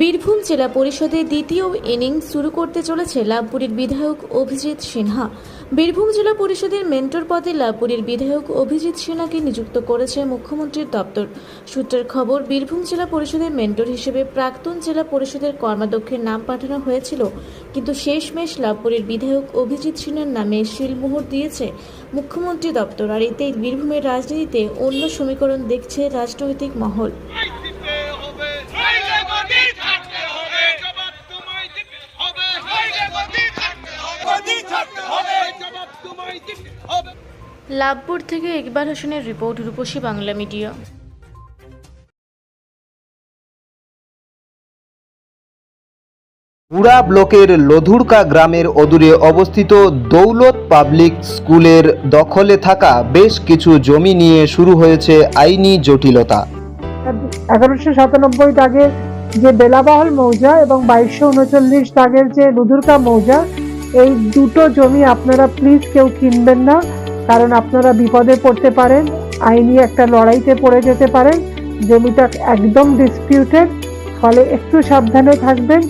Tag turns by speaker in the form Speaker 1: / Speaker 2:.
Speaker 1: বীরভূম জেলা পরিষদের দ্বিতীয় ইনিংস শুরু করতে চলেছে লাভপুরের বিধায়ক অভিজিৎ সিনহা। বীরভূম জেলা পরিষদের মেন্টর পদে লাভপুরের বিধায়ক অভিজিৎ সিনহাকে নিযুক্ত করেছে মুখ্যমন্ত্রীর দপ্তর। সূত্রের খবর, বীরভূম জেলা পরিষদের মেন্টর হিসেবে প্রাক্তন জেলা পরিষদের কর্মাধ্যক্ষের নাম পাঠানো হয়েছিল, কিন্তু শেষমেশ লাভপুরের বিধায়ক অভিজিৎ সিনহার নামে শিলমোহর দিয়েছে মুখ্যমন্ত্রী দপ্তর। আর এতেই বীরভূমের রাজনীতিতে অন্য সমীকরণ দেখছে রাজনৈতিক মহল। লাভপুর থেকে ইকবাল হোসেনের রিপোর্ট রূপসী বাংলা মিডিয়া।
Speaker 2: পুরা ব্লকের লধুরকা গ্রামের অদূরে অবস্থিত দৌলত পাবলিক স্কুলের দখলে থাকা বেশ কিছু জমি নিয়ে শুরু হয়েছে আইনি জটিলতা।
Speaker 3: এগারোশো সাতানব্বই দাগের যে বেলাবাহল মৌজা এবং বাইশশো উনচল্লিশ দাগের যে লুধুরকা মৌজা এই দুটো জমি আপনারা প্লিজ কেউ কিনবেন না। কারণ আপনারা বিপদে পড়তে পারেন, আইনি একটা লড়াইতে পড়ে যেতে পারেন, জমিটা একদম ডিসপিউটেড ফলে একটু সাবধানে থাকবেন।